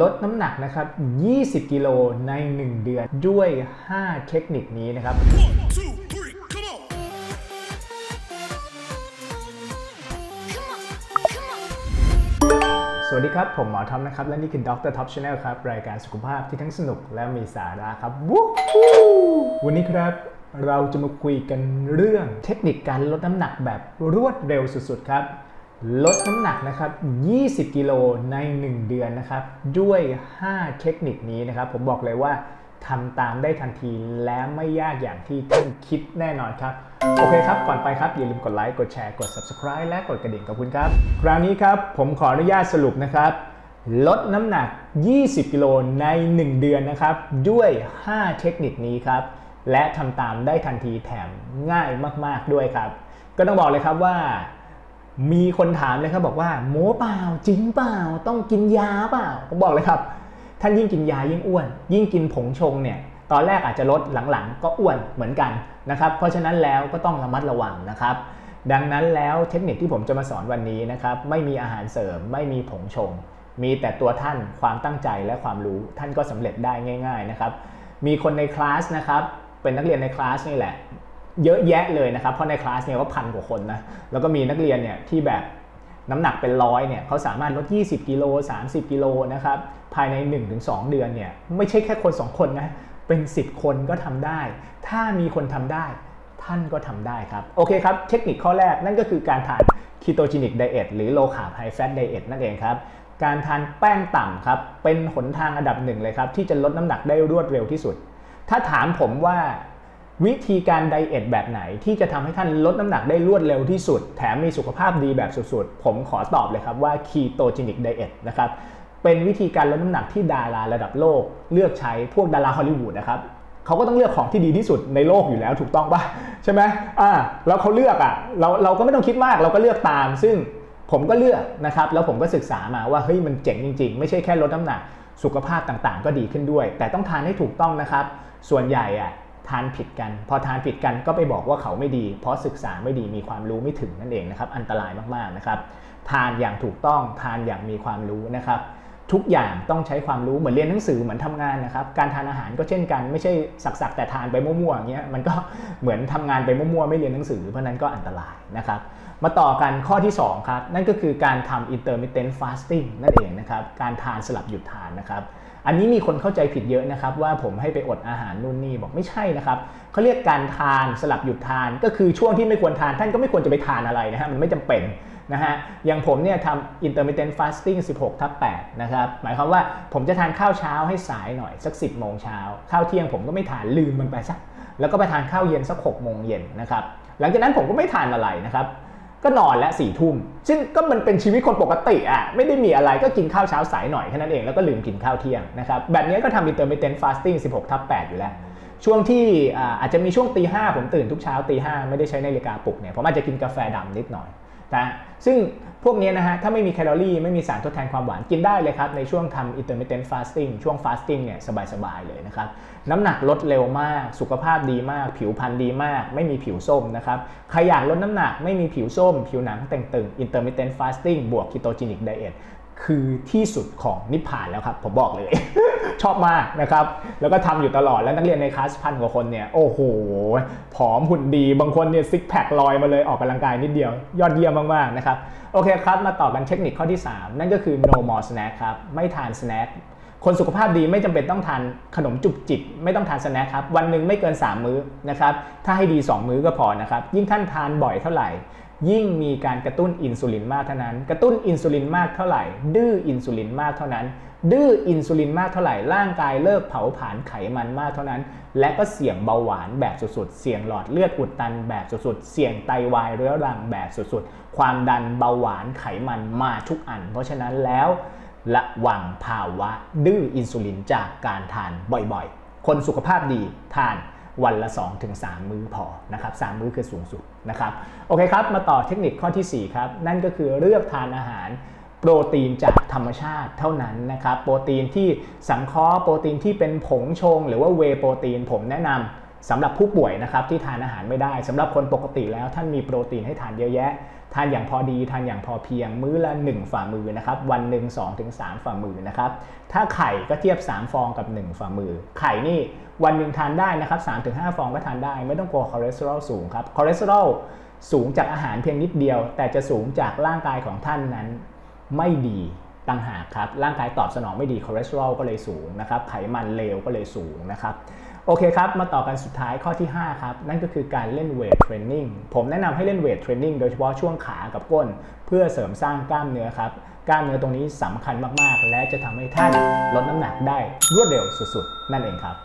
ลดน้ำหนักนะครับ 20 กิโลใน 1 เดือนด้วย 5 เทคนิคนี้นะครับ One, two, three, come on! Come on, come on. สวัสดีครับ ผมหมอทอมนะครับ และนี่คือ Dr. Top Channel ครับ รายการสุขภาพที่ทั้งสนุกและมีสาระครับ วันนี้ครับเราจะมาคุยกันเรื่องเทคนิคการลดน้ำหนักแบบรวดเร็วสุดๆครับ ลดน้ำหนักนะครับ 20 กิโลใน 1 เดือนนะครับ ด้วย 5 เทคนิคนี้นะครับ ผมบอกเลยว่าทำตามได้ทันทีและไม่ยากอย่างที่ท่านคิดแน่นอนครับ โอเคครับ ก่อนไปครับ อย่าลืมกดไลค์ กดแชร์ กด subscribe และกดกระดิ่งขอบคุณครับ คราวนี้ครับผมขออนุญาตสรุปนะครับ ลดน้ำหนัก 20 กิโลใน 1 เดือนนะครับ ด้วย 5 เทคนิคนี้ครับ และทำตามได้ทันทีแถมง่ายมาก ๆด้วยครับ ก็ต้องบอกเลยครับว่า มีคนถามเลยครับบอกว่าโม้เปล่าจริงเปล่าต้องกินยาเปล่าผมบอกเลยครับ ท่านยิ่งกินยายิ่งอ้วน ยิ่งกินผงชงเนี่ยตอนแรกอาจจะลดหลังๆ ก็อ้วนเหมือนกันนะครับ เพราะฉะนั้นแล้วก็ต้องระมัดระวังนะครับ ดังนั้นแล้วเทคนิคที่ผมจะมาสอนวันนี้นะครับไม่มีอาหารเสริมไม่มีผงชง มีแต่ตัวท่านความตั้งใจและความรู้ท่านก็สำเร็จได้ง่าย ๆนะครับ มีคนในคลาสนะครับเป็นนักเรียนในคลาสนี่แหละ เยอะแยะเลยนะครับ เพราะในคลาสเนี่ยก็พันกว่าคนนะ แล้วก็มีนักเรียนเนี่ยที่แบบน้ำหนักเป็นร้อยเนี่ยเขาสามารถลด 20 กิโล 30 กิโลนะครับ ภายใน 1-2 เดือนเนี่ยไม่ใช่แค่คน 2 คนนะ เป็น 10 คนก็ทำได้ ถ้ามีคนทำได้ ท่านก็ทำได้ครับ โอเคครับ เทคนิคข้อแรกนั่นก็คือการทาน ketogenic diet หรือ low carb high fat diet นั่นเองครับการทานแป้งต่ำครับ เป็นหนทางอันดับหนึ่งเลยครับ ที่จะลดน้ำหนักได้รวดเร็วที่สุด ถ้าถามผมว่า วิธีการไดเอทแบบไหนที่จะทำให้ท่านลดน้ำหนักได้รวดเร็วที่สุด แถมมีสุขภาพดีแบบสุดๆ ผมขอตอบเลยครับว่า ketogenic diet นะครับ เป็นวิธีการลดน้ำหนักที่ดาราระดับโลก เลือกใช้พวกดาราฮอลลีวูดนะครับเขาก็ต้องเลือกของที่ดีที่สุดในโลกอยู่แล้วถูกต้องปะใช่ไหมอ่าแล้วเขาเลือกอะเราเราก็ไม่ต้องคิดมากเราก็เลือกตาม ซึ่งผมก็เลือกนะครับแล้วผมก็ศึกษามาว่าเฮ้ยมันเจ๋งจริง ๆ ไม่ใช่แค่ลดน้ำหนักสุขภาพต่างๆ ก็ดีขึ้นด้วย แต่ต้องทานให้ถูกต้องนะครับ ส่วนใหญ่อะ ทานผิดกัน พอทานผิดกันก็ไปบอกว่าเขาไม่ดี เพราะศึกษาไม่ดีมีความรู้ไม่ถึงนั่นเองนะครับ อันตรายมากๆนะครับ ทานอย่างถูกต้องทานอย่างมีความรู้นะครับ ทุกอย่างต้องใช้ความรู้เหมือนเรียนหนังสือเหมือนทำงานนะครับ การทานอาหารก็เช่นกันไม่ใช่สักๆแต่ทานไปมั่วๆอย่างเงี้ยมันก็เหมือนทำงานไปมั่วๆไม่เรียนหนังสือเพราะนั้นก็อันตรายนะครับมาต่อกันข้อที่ 2 ครับ นั่นก็คือการทำ intermittent fasting นั่นเองนะครับ การทานสลับหยุดทานนะครับ อันนี้มีคนเข้าใจผิดเยอะนะครับว่าผมให้ไปอดอาหารนู่นนี่บอกไม่ใช่นะครับเขาเรียกการทานสลับหยุดทาน ก็คือช่วงที่ไม่ควรทานท่านก็ไม่ควรจะไปทานอะไรนะฮะมันไม่จำเป็นนะฮะอย่างผมเนี่ยทำ intermittent fasting 16ทับ8นะครับหมายความว่าผมจะทานข้าวเช้าให้สายหน่อยสัก 10โมงเช้าข้าวเที่ยงผมก็ไม่ทานลืมมันไปสักแล้วก็ไปทานข้าวเย็นสัก6โมงเย็นนะครับหลังจากนั้นผมก็ไม่ทานอะไรนะครับ ก็นอนและสี่ทุ่มซึ่งก็มันเป็นชีวิตคนปกติอะไม่ได้มีอะไรก็กินข้าวเช้าสายหน่อยแค่นั้นเองแล้วก็ลืมกินข้าวเที่ยงนะครับแบบนี้ก็ทำ intermittent fasting 16ทับ8อยู่แล้ว ช่วงที่อาอาจจะมีช่วงตีห้าผมตื่นทุกเช้าตีห้าไม่ได้ใช้นาฬิกาปลุกเนี่ยผมอาจจะกินกาแฟดำนิดหน่อย นะซึ่งพวกนี้นะฮะถ้าไม่มีแคลอรี่ไม่มีสารทดแทนความหวานกินได้เลยครับ ในช่วงทำ intermittent fasting ช่วง fasting เนี่ยสบายๆเลยนะครับ น้ำหนักลดเร็วมาก สุขภาพดีมาก ผิวพรรณดีมาก ไม่มีผิวส้มนะครับ ใครอยากลดน้ำหนักไม่มีผิวส้ม ผิวหนังต่งๆ intermittent fasting บวก ketogenic diet คือที่สุดของนิพพานแล้วครับ ผมบอกเลย ชอบมากนะครับ แล้วก็ทำอยู่ตลอดแล้วนักเรียนในคลาสพันกว่าคนเนี่ยโอ้โหผอมหุ่นดีบางคนเนี่ยซิกแพคลอยมาเลยออกกำลังกายนิดเดียว ยอดเยี่ยมมากๆนะครับโอเคครับ มาต่อกันเทคนิคข้อที่ 3 นั่นก็คือ no more snack ครับไม่ทานสแน็คคนสุขภาพดีไม่จำเป็นต้องทานขนมจุบจิบไม่ต้องทานสแน็คครับวันหนึ่งไม่เกิน 3 มื้อนะครับถ้าให้ดี 2 มื้อก็พอนะครับยิ่งท่านทานบ่อยเท่าไหร่ ยิ่งมีการกระตุ้นอินซูลินมากเท่านั้น กระตุ้นอินซูลินมากเท่าไหร่ ดื้ออินซูลินมากเท่านั้น ดื้ออินซูลินมากเท่าไหร่ ร่างกายเลิกเผาผลาญไขมันมากเท่านั้น และก็เสี่ยงเบาหวานแบบสุดๆ เสี่ยงหลอดเลือดอุดตันแบบสุดๆ เสี่ยงไตวายเรื้อรังแบบสุดๆ ความดันเบาหวานไขมันมาทุกอัน เพราะฉะนั้นแล้วระวังภาวะดื้ออินซูลินจากการทานบ่อยๆ คนสุขภาพดีทาน วันละ 2-3 มื้อพอนะครับ3มื้อคือสูงสุดนะครับโอเคครับ มาต่อเทคนิคข้อทีสี่ 4 ครับ นั่นก็คือเลือกทานอาหารโปรตีนจากธรรมชาติเท่านั้นนะครับ โปรตีนที่สังเคราะห์โปรตีนที่เป็นผงชง หรือว่าเวโปรตีนผมแนะนำ สำหรับผู้ป่วยนะครับที่ทานอาหารไม่ได้สำหรับคนปกติแล้วท่านมีโปรตีนให้ทานเยอะแยะ ทานอย่างพอดี ทานอย่างพอเพียง มื้อละ 1 ฝ่ามือนะครับ วันหนึ่ง2ถึง3ฝ่ามือนะครับ ถ้าไข่ก็เทียบ 3 ฟองกับ 1 ฝ่ามือ ไข่นี่วันหนึ่งทานได้นะครับ3-5ฟองก็ทานได้ ไม่ต้องกลัวคอเลสเตอรอลสูงครับ คอเลสเตอรอลสูงจากอาหารเพียงนิดเดียว แต่จะสูงจากร่างกายของท่านนั้นไม่ดีต่างหากครับ ร่างกายตอบสนองไม่ดีคอเลสเตอรอลก็เลยสูงนะครับ ไขมันเลวก็เลยสูงนะครับ โอเคครับ มาต่อกันสุดท้ายข้อที่ 5 ครับ นั่นก็คือการเล่นเวทเทรนนิ่งผมแนะนำให้เล่นเวทเทรนนิ่งโดยเฉพาะช่วงขากับก้น เพื่อเสริมสร้างกล้ามเนื้อครับ กล้ามเนื้อตรงนี้สำคัญมากๆ และจะทำให้ท่านลดน้ำหนักได้รวดเร็วสุดๆ นั่นเองครับ